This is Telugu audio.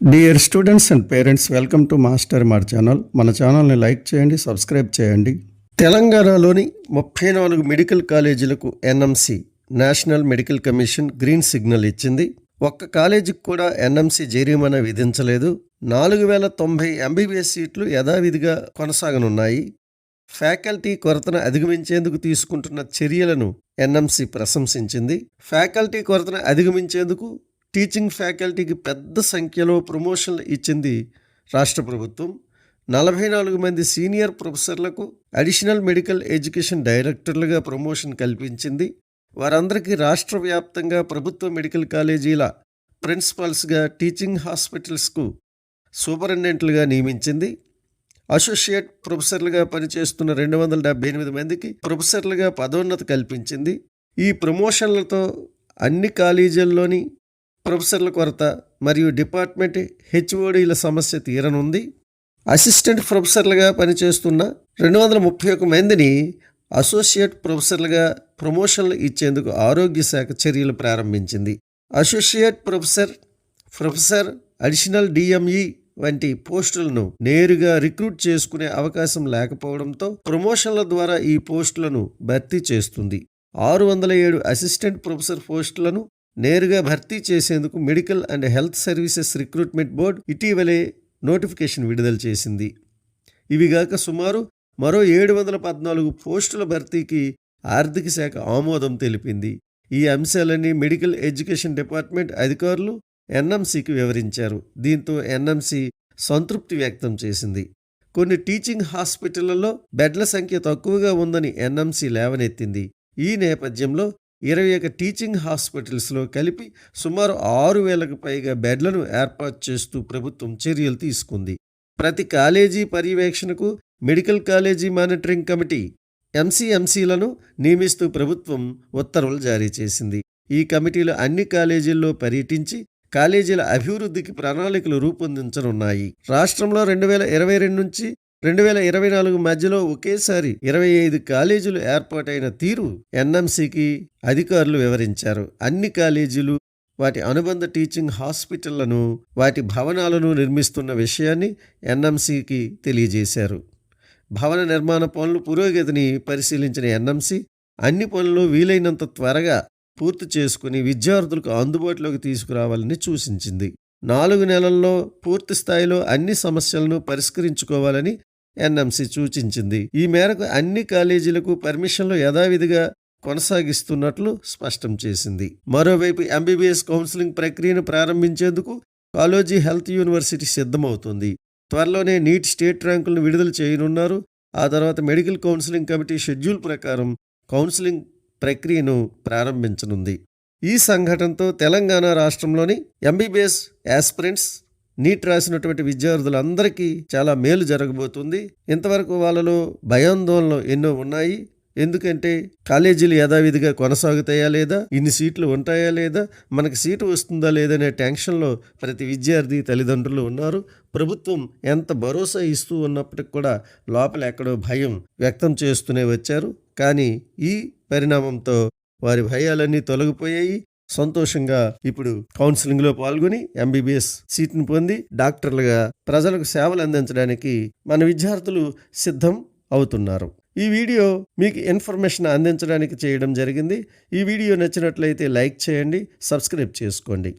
Dear students and parents welcome to master మార్ ఛానల్ మన ఛానల్ని లైక్ చేయండి సబ్స్క్రైబ్ చేయండి. తెలంగాణలోని ముప్పై నాలుగు మెడికల్ కాలేజీలకు NMC national medical commission green signal ఇచ్చింది. ఒక్క కాలేజీకి కూడా ఎన్ఎంసి జరిమానా విధించలేదు. నాలుగు వేల తొంభై ఎంబీబీఎస్ సీట్లు యథావిధిగా కొనసాగనున్నాయి. ఫ్యాకల్టీ కొరతను అధిగమించేందుకు తీసుకుంటున్న చర్యలను ఎన్ఎంసి ప్రశంసించింది. ఫ్యాకల్టీ కొరతను అధిగమించేందుకు టీచింగ్ ఫ్యాకల్టీకి పెద్ద సంఖ్యలో ప్రమోషన్లు ఇచ్చింది రాష్ట్ర ప్రభుత్వం. నలభై నాలుగు మంది సీనియర్ ప్రొఫెసర్లకు అడిషనల్ మెడికల్ ఎడ్యుకేషన్ డైరెక్టర్లుగా ప్రమోషన్ కల్పించింది. వారందరికీ రాష్ట్ర వ్యాప్తంగా ప్రభుత్వ మెడికల్ కాలేజీల ప్రిన్సిపాల్స్గా టీచింగ్ హాస్పిటల్స్కు సూపరింటెండెంట్లుగా నియమించింది. అసోసియేట్ ప్రొఫెసర్లుగా పనిచేస్తున్న రెండు వందల డెబ్బై ఎనిమిది మందికి ప్రొఫెసర్లుగా పదోన్నతి కల్పించింది. ఈ ప్రమోషన్లతో అన్ని కాలేజీల్లోని ప్రొఫెసర్ల కొరత మరియు డిపార్ట్మెంట్ హెచ్ఓడీల సమస్య తీరనుంది. అసిస్టెంట్ ప్రొఫెసర్లుగా పనిచేస్తున్న రెండు వందల ముప్పై ఒక మందిని అసోసియేట్ ప్రొఫెసర్లుగా ప్రమోషన్లు ఇచ్చేందుకు ఆరోగ్య శాఖ చర్యలు ప్రారంభించింది. Associate professor professor additional DME వంటి పోస్టులను నేరుగా రిక్రూట్ చేసుకునే అవకాశం లేకపోవడంతో ప్రమోషన్ల ద్వారా ఈ పోస్టులను భర్తీ చేస్తుంది. ఆరు వందల ఏడు అసిస్టెంట్ ప్రొఫెసర్ పోస్టులను నేరుగా భర్తీ చేసేందుకు medical and health services recruitment board ఇటీవలే నోటిఫికేషన్ విడుదల చేసింది. ఇవిగాక సుమారు మరో ఏడు వందల పద్నాలుగు పోస్టుల భర్తీకి ఆర్థిక శాఖ ఆమోదం తెలిపింది. ఈ అంశాలన్నీ మెడికల్ ఎడ్యుకేషన్ డిపార్ట్మెంట్ అధికారులు ఎన్ఎంసీకి వివరించారు. దీంతో ఎన్ఎంసీ సంతృప్తి వ్యక్తం చేసింది. కొన్ని టీచింగ్ హాస్పిటళ్ళలో బెడ్ల సంఖ్య తక్కువగా ఉందని ఎన్ఎంసీ లేవనెత్తింది. ఈ నేపథ్యంలో ఇరవై ఒక టీచింగ్ హాస్పిటల్స్లో కలిపి సుమారు ఆరు వేలకు పైగా బెడ్లను ఏర్పాటు చేస్తూ ప్రభుత్వం చర్యలు తీసుకుంది. ప్రతి కాలేజీ పర్యవేక్షణకు మెడికల్ కాలేజీ మానిటరింగ్ కమిటీ ఎంసీఎంసీలను నియమిస్తూ ప్రభుత్వం ఉత్తర్వులు జారీ చేసింది. ఈ కమిటీలు అన్ని కాలేజీల్లో పర్యటించి కాలేజీల అభివృద్ధికి ప్రణాళికలు రూపొందించనున్నాయి. రాష్ట్రంలో రెండు వేల ఇరవై రెండు నుంచి రెండు వేల ఇరవై నాలుగు మధ్యలో ఒకేసారి ఇరవై ఐదు కాలేజీలు ఏర్పాటైన తీరు ఎన్ఎంసీకి అధికారులు వివరించారు. అన్ని కాలేజీలు వాటి అనుబంధ టీచింగ్ హాస్పిటళ్ళను వాటి భవనాలను నిర్మిస్తున్న విషయాన్ని ఎన్ఎంసీకి తెలియజేశారు. భవన నిర్మాణ పనులు పురోగతిని పరిశీలించిన ఎన్ఎంసీ అన్ని పనులు వీలైనంత త్వరగా పూర్తి చేసుకుని విద్యార్థులకు అందుబాటులోకి తీసుకురావాలని సూచించింది. నాలుగు నెలల్లో పూర్తి స్థాయిలో అన్ని సమస్యలను పరిష్కరించుకోవాలని ఎన్ఎంసీ సూచించింది. ఈ మేరకు అన్ని కాలేజీలకు పర్మిషన్లు యథావిధిగా కొనసాగిస్తున్నట్లు స్పష్టం చేసింది. మరోవైపు ఎంబీబీఎస్ కౌన్సిలింగ్ ప్రక్రియను ప్రారంభించేందుకు కాలేజీ హెల్త్ యూనివర్సిటీ సిద్ధమవుతుంది. త్వరలోనే నీట్ స్టేట్ ర్యాంకులను విడుదల చేయనున్నారు. ఆ తర్వాత మెడికల్ కౌన్సిలింగ్ కమిటీ షెడ్యూల్ ప్రకారం కౌన్సిలింగ్ ప్రక్రియను ప్రారంభించనుంది. ఈ సంఘటనతో తెలంగాణ రాష్ట్రంలోని ఎంబీబీఎస్ యాస్పిరెంట్స్ నీట్ రాసినటువంటి విద్యార్థులందరికీ చాలా మేలు జరగబోతుంది. ఇంతవరకు వాళ్ళలో భయాందోళనలు ఎన్నో ఉన్నాయి. ఎందుకంటే కాలేజీలు యథావిధిగా కొనసాగుతాయా లేదా? ఇన్ని సీట్లు ఉంటాయా లేదా? మనకి సీటు వస్తుందా లేదనే టెన్షన్లో ప్రతి విద్యార్థి తల్లిదండ్రులు ఉన్నారు. ప్రభుత్వం ఎంత భరోసా ఇస్తూ ఉన్నప్పటికి కూడా లోపల ఎక్కడో భయం వ్యక్తం చేస్తూనే వచ్చారు. కానీ ఈ పరిణామంతో వారి భయాలన్నీ తొలగిపోయాయి. సంతోషంగా ఇప్పుడు కౌన్సిలింగ్లో పాల్గొని ఎంబీబీఎస్ సీట్ను పొంది డాక్టర్లుగా ప్రజలకు సేవలు అందించడానికి మన విద్యార్థులు సిద్ధం అవుతున్నారు. ఈ వీడియో మీకు ఇన్ఫర్మేషన్ అందించడానికి చేయడం జరిగింది. ఈ వీడియో నచ్చినట్లయితే లైక్ చేయండి సబ్స్క్రైబ్ చేసుకోండి.